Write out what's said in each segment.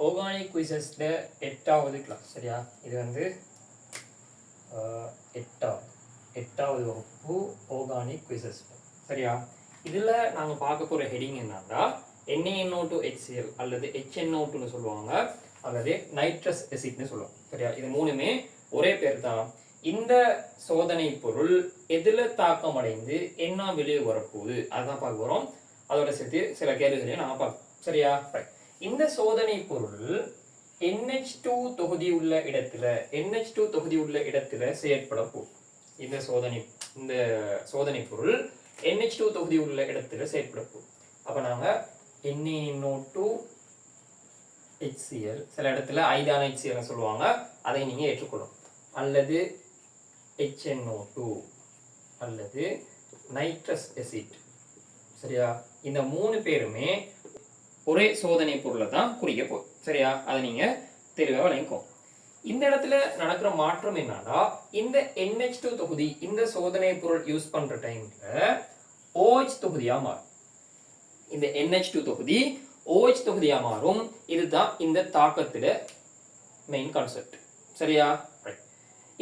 Organic குயிசஸில் எட்டாவது class சரியா? இது வந்து ஆஹ், எட்டாவது. எட்டாவது வகுப்பு ஓர்கானிக் குயிசஸ் சரியா? இதில் நாங்கள் பார்க்க போகிற ஹெடிங் என்னன்னா என்ஏஎன்ஓ டு ஹெச்சிஎல் அல்லது HNO2னு சொல்லுவாங்க. அல்லது நைட்ரஸ் எசிட்னு சொல்லுவாங்க சரியா? இது மூணுமே ஒரே பேர் தான். இந்த சோதனை பொருள் எதில் தாக்கம் அடைந்து என்ன வெளியே வரப்போகுது? அதுதான் பார்க்க போகிறோம் அதோட சேர்த்து சில கேள்விகளையும் நாங்கள் பார்ப்போம். சரியா? ரைட் இந்த சோதனை பொருள் என்ஹெச் டூ தொகுதி உள்ள இடத்துல என்ஹெச் டூ தொகுதி உள்ள இடத்துல செயற்பட போகும். இந்த சோதனை இந்த சோதனை பொருள் என்ஹெச் டூ தொகுதி உள்ள இடத்துல செயற்பட போகுது அப்ப நாங்க NaNO2 HCl சில இடத்துல ஐதான HCl சொல்லுவாங்க. அதை நீங்க ஏற்றுக்கொள்ளும் அல்லது HNO2 அல்லது நைட்ரஸ் எசிட் சரியா? இந்த மூணு பேருமே ஒரே சோதனை பொருளை தான் குறிக்க போகுது. சரியா? அதை நீங்க தெளிவாக விளங்கிக்கோ இந்த இடத்துல நடக்கிற மாற்றம் என்னன்னா இந்த என்ஹெச் டூ தொகுதி இந்த சோதனை பொருள் யூஸ் பண்ற டைம்ல ஓஹெச் தொகுதியா மாறும். இந்த என்ஹெச் டூ தொகுதி ஓஹெச் தொகுதியா மாறும். இதுதான் இந்த தாக்கத்துல மெயின் கான்செப்ட் சரியா? ரைட்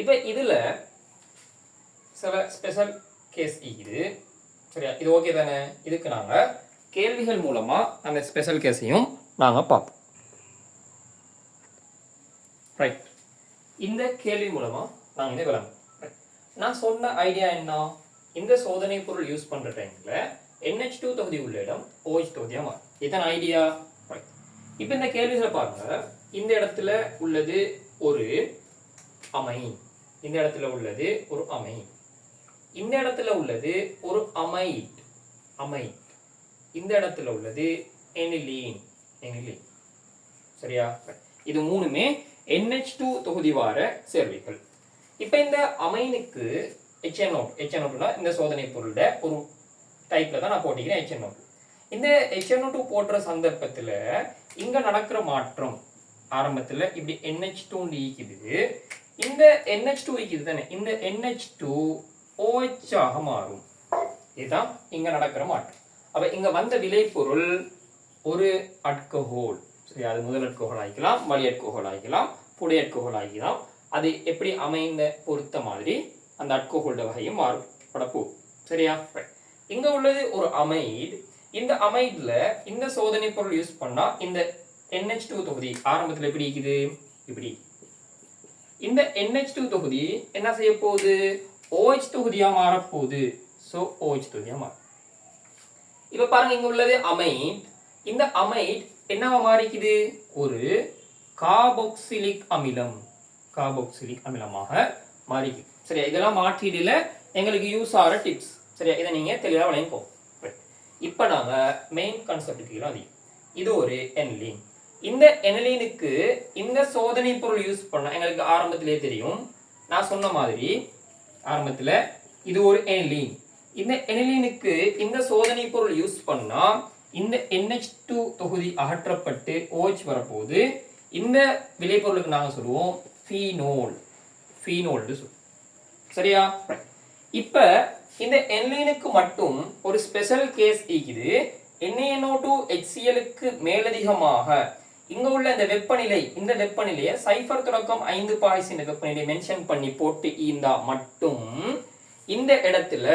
இப்போ இதுல சில ஸ்பெஷல் கேஸ் இது. சரியா? இது ஓகே தானே? இதுக்கு நாங்கள் கேள்விகள் மூலமா அந்த ஸ்பெஷல் கேஸையும் நாங்க பார்ப்போம். ரைட் இந்த கேள்வி மூலமா நாங்க இதை விளம்பும் நான் சொன்ன ஐடியா என்ன? இந்த சோதனை பொருள் யூஸ் பண்ற டைம்ல NH2 தொகுதி உள்ள இடம் ஓஹெச் தொகுதியா மாறும். இதான் ஐடியா ரைட் இப்போ இந்த கேள்விகளை பாருங்க. இந்த இடத்துல உள்ளது ஒரு அமை இந்த இடத்துல உள்ளது ஒரு அமை இந்த இடத்துல உள்ளது ஒரு அமைட் அமைட் இந்த இடத்துல உள்ளது எனிலீன் எனிலீன். சரியா? இது மூணுமே என்ஹெச் டூ தொகுதி வார சேர்வைகள். இப்போ இந்த அமைனுக்கு HNO HNO இந்த சோதனை பொருளோட ஒரு டைப்ல தான் நான் போட்டிக்கிறேன் HNO இந்த HNO2 போடுற சந்தர்ப்பத்துல இங்க நடக்கிற மாற்றம் ஆரம்பத்துல இப்படி என்ஹெச் டூன்னு ஈக்குது இந்த NH2 ஈக்குது தானே? இந்த என்ஹெச் டூ ஓஹெச் ஆக மாறும். இதுதான் இங்க நடக்கிற மாற்றம். அப்ப இங்க வந்த விளைபொருள் ஒரு அட்கஹோல் சரி அது முதல் அட்கஹோல் ஆகிக்கலாம் வலி அட்கஹோல் ஆகிக்கலாம் புடை அட்கஹோல் ஆகிக்கலாம். அது எப்படி அமைந்த பொறுத்த மாதிரி அந்த அட்கஹோல்ட வகையும் மாறுபடப்போ சரியா? இங்கே இங்க உள்ளது ஒரு அமைட். இந்த அமைட்ல இந்த சோதனை பொருள் யூஸ் பண்ணா இந்த NH2 தொகுதி ஆரம்பத்துல எப்படி இருக்குது? இப்படி. இந்த NH2 தொகுதி என்ன செய்ய போகுது ஓஹெச் தொகுதியா மாறப்போகுது. ஸோ ஓஹெச் தொகுதியா மாறும். இப்ப பாருங்க இங்க உள்ளது அமைட் இந்த அமைட் என்னவா மாறிக்குது? ஒரு காபோக்சிலிக் அமிலம். காபோக்சிலிக் அமிலமாக மாறிக்குது சரியா? இதெல்லாம் மாற்றிடல எங்களுக்கு யூஸ் ஆகிற டிப்ஸ் சரியா? இதை நீங்க தெளிவாக விளங்கிக்கோ. இப்போ நாங்கள் மெயின் கான்செப்ட் கீழே அதிகம். இது ஒரு என்லீன் இந்த எனலீனுக்கு இந்த சோதனை பொருள் யூஸ் பண்ண எங்களுக்கு ஆரம்பத்திலே தெரியும். நான் சொன்ன மாதிரி ஆரம்பத்தில் இது ஒரு எனலீன் இந்த எனிலினுக்கு இந்த சோதனை பொருள் யூஸ் பண்ணா இந்த NH2 தொகுதி அகற்றப்பட்டு ஓஹெச் வரப்போது இந்த விளைபொருளுக்கு நாங்க சொல்லுவோம் ஃபீனோல் ஃபீனோல்னு சொல்லுவோம் சரியா? இப்ப இந்த என்லீனுக்கு மட்டும் ஒரு ஸ்பெஷல் கேஸ் இருக்குது. NaNO2 டூ ஹெச்சிஎலுக்கு மேலதிகமாக. இங்க உள்ள இந்த வெப்பநிலை இந்த வெப்பநிலையை சைஃபர் தொடக்கம் ஐந்து பாய்சின் வெப்பநிலை மென்ஷன் பண்ணி போட்டு இருந்தா மட்டும் இந்த இடத்துல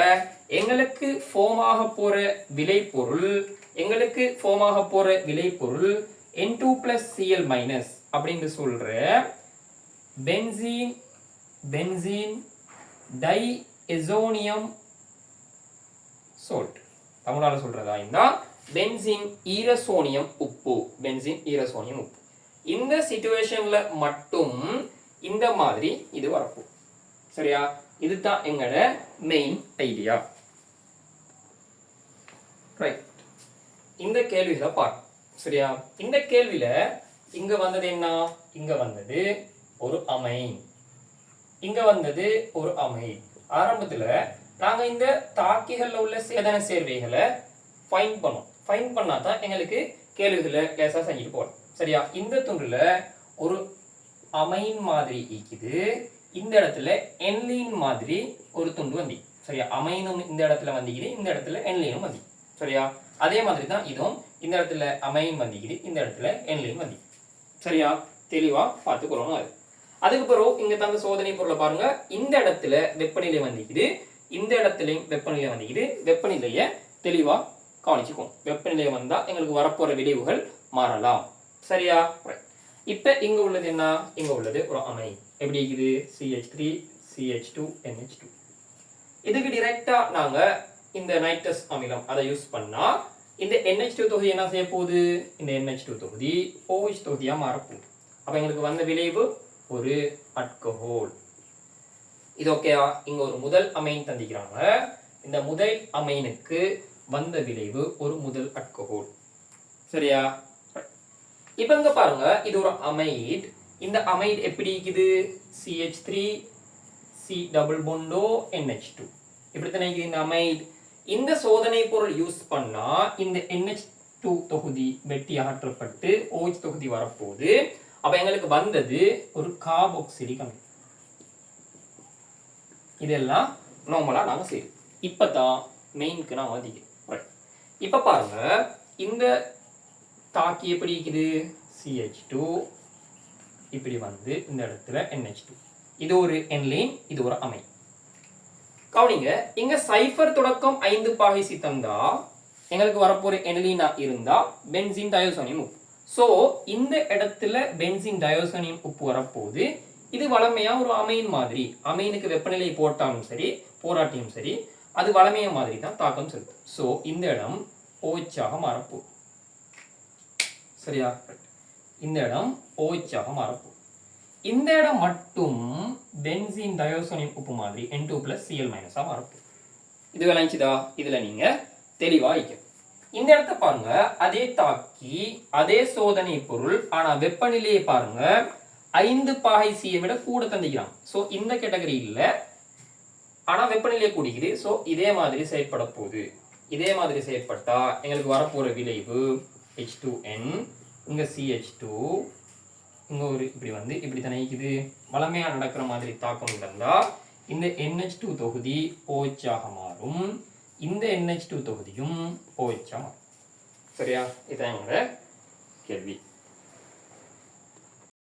எங்களுக்கு ஃபோமாக போற விளைபொருள் எங்களுக்கு ஃபோமாக போற விளைபொருள் N two plus CL minus அப்படின்னு சொல்ற benzene benzene diazonium salt தமிழால சொல்றதா இருந்தா பென்சின் ஈரசோனியம் உப்பு பென்சின் ஈரசோனியம் உப்பு. இந்த சிச்சுவேஷன்ல மட்டும் இந்த மாதிரி இது வரப்போம் சரியா? இதுதான் எங்களோட மெயின் ஐடியா ரைட் இந்த கேள்விகளை பார்க்க சரியா? இந்த கேள்வியில இங்க வந்தது என்ன? இங்க வந்தது ஒரு அமைன். இங்க வந்தது ஒரு அமை ஆரம்பத்துல நாங்க இந்த தாக்கிகள்ல உள்ள சேதன சேர்வைகளை ஃபைன் பண்ணோம். ஃபைன் பண்ணா தான் எங்களுக்கு கேள்விகளை லேசாக செஞ்சுட்டு போறோம் சரியா? இந்த துண்டுல ஒரு அமைன் மாதிரி ஈக்குது இந்த இடத்துல என்லீன் மாதிரி ஒரு துண்டு வந்தி. சரியா? அமைனும் இந்த இடத்துல வந்திக்குது இந்த இடத்துல என்லீனும் வந்தி. சரியா? அதே மாதிரி தான் இதுவும் இந்த இடத்துல அமைன் வந்திக்குது இந்த இடத்துல என்லீன் வந்தி. சரியா? தெளிவா பார்த்துக்கிறோம் அது. அதுக்கப்புறம் இங்க தந்த சோதனை பொருளை பாருங்க. இந்த இடத்துல வெப்பநிலை வந்திக்குது இந்த இடத்துலையும் வெப்பநிலை வந்திக்குது வெப்பநிலையை தெளிவா கவனிச்சுக்கும் வெப்பநிலை வந்தா எங்களுக்கு வரப்போற விளைவுகள் மாறலாம். சரியா? இப்போ இங்கே உள்ளது என்ன? இங்கே உள்ளது ஒரு அமை. எப்படி இருக்குது? CH three CH two NH two இதுக்கு டிரெக்டாக நாங்கள் இந்த நைட்ரஸ் அமிலம் அதை யூஸ் பண்ணால் இந்த என்ஹெச் டூ தொகுதி என்ன செய்ய போகுது? இந்த என்ஹெச் டூ தொகுதி ஓஹெச் தொகுதியாக மாறப்போகுது. அப்போ எங்களுக்கு வந்த விளைவு ஒரு அட்கஹோல் இது ஓகேயா இங்கே ஒரு முதல் அமைன் தந்திக்கிறாங்க இந்த முதல் அமைனுக்கு வந்த விளைவு ஒரு முதல் அட்கஹோல் சரியா? இப்ப இங்கே பாருங்க இது ஒரு அமைட். இந்த அமைட் எப்படி இருக்குது? CH three C double bond O NH two இப்படித்தானே இருக்குது இந்த அமைட்? இந்த சோதனை பொருள் யூஸ் பண்ணா இந்த என்ஹெச் டூ தொகுதி வெட்டி அகற்றப்பட்டு ஓஹெச் தொகுதி வரப்போகுது. அப்போ எங்களுக்கு வந்தது ஒரு காபோக்சிலிக் அமிலம். இதெல்லாம் நார்மலா நாங்க செய்யும் இப்பதான் மெயினுக்கு நான் அதிகம் இப்போ இப்ப பாருங்க இந்த தாக்கி எப்படி இருக்குது? சிஹெச் டூ இப்படி வந்து இந்த இடத்துல என்ஹெச் டூ இது ஒரு என்லைன் இது ஒரு அமை. கவனிங்க இங்க சைஃபர் தொடக்கம் ஐந்து பாகை சித்தந்தா எங்களுக்கு வரப்போற என்லீனா இருந்தா பென்சின் டயோசோனியம் உப்பு. ஸோ இந்த இடத்துல பென்சின் டயோசோனியம் உப்பு வரப்போகுது இது வளமையா ஒரு அமைன் மாதிரி. அமைனுக்கு வெப்பநிலை போட்டாலும் சரி போராட்டியும் சரி அது வளமைய மாதிரி தான் தாக்கம் செலுத்தும். ஸோ இந்த இடம் ஓச்சாக மாறப்போகுது. சரியா இந்த இடம் ஓச்சாக மாறப்போகுது. இந்த இடம் மட்டும் பென்சின் டயோசோனியம் உப்பு மாதிரி என் டூ பிளஸ் சிஎல் மைனஸாக மாறப்போகுது. இது விளைஞ்சுதா இதில் நீங்கள் தெளிவாக வைக்கணும். இந்த இடத்த பாருங்க. அதே தாக்கி அதே சோதனை பொருள் ஆனால் வெப்பநிலையை பாருங்க. ஐந்து பாகை சியை விட கூட தந்திக்கிறான் ஸோ இந்த கேட்டகரி இல்லை ஆனால் வெப்பநிலை கூடிக்குது. ஸோ இதே மாதிரி செயற்பட போகுது. இதே மாதிரி செயற்பட்டா எங்களுக்கு வரப்போகிற விளைவு ஹெச் டூ என் இங்கே சிஹெச் டூ இங்கே ஒரு இப்படி வந்து இப்படி தானே இருக்குது. நடக்கிற மாதிரி தாக்கம் இருந்தால் இந்த என்ஹெச் டூ தொகுதி ஓச்சாக ஆக மாறும். இந்த என்ஹெச் டூ தொகுதியும் OH ஆ மாறும். சரியா? இதான் என்னோட கேள்வி.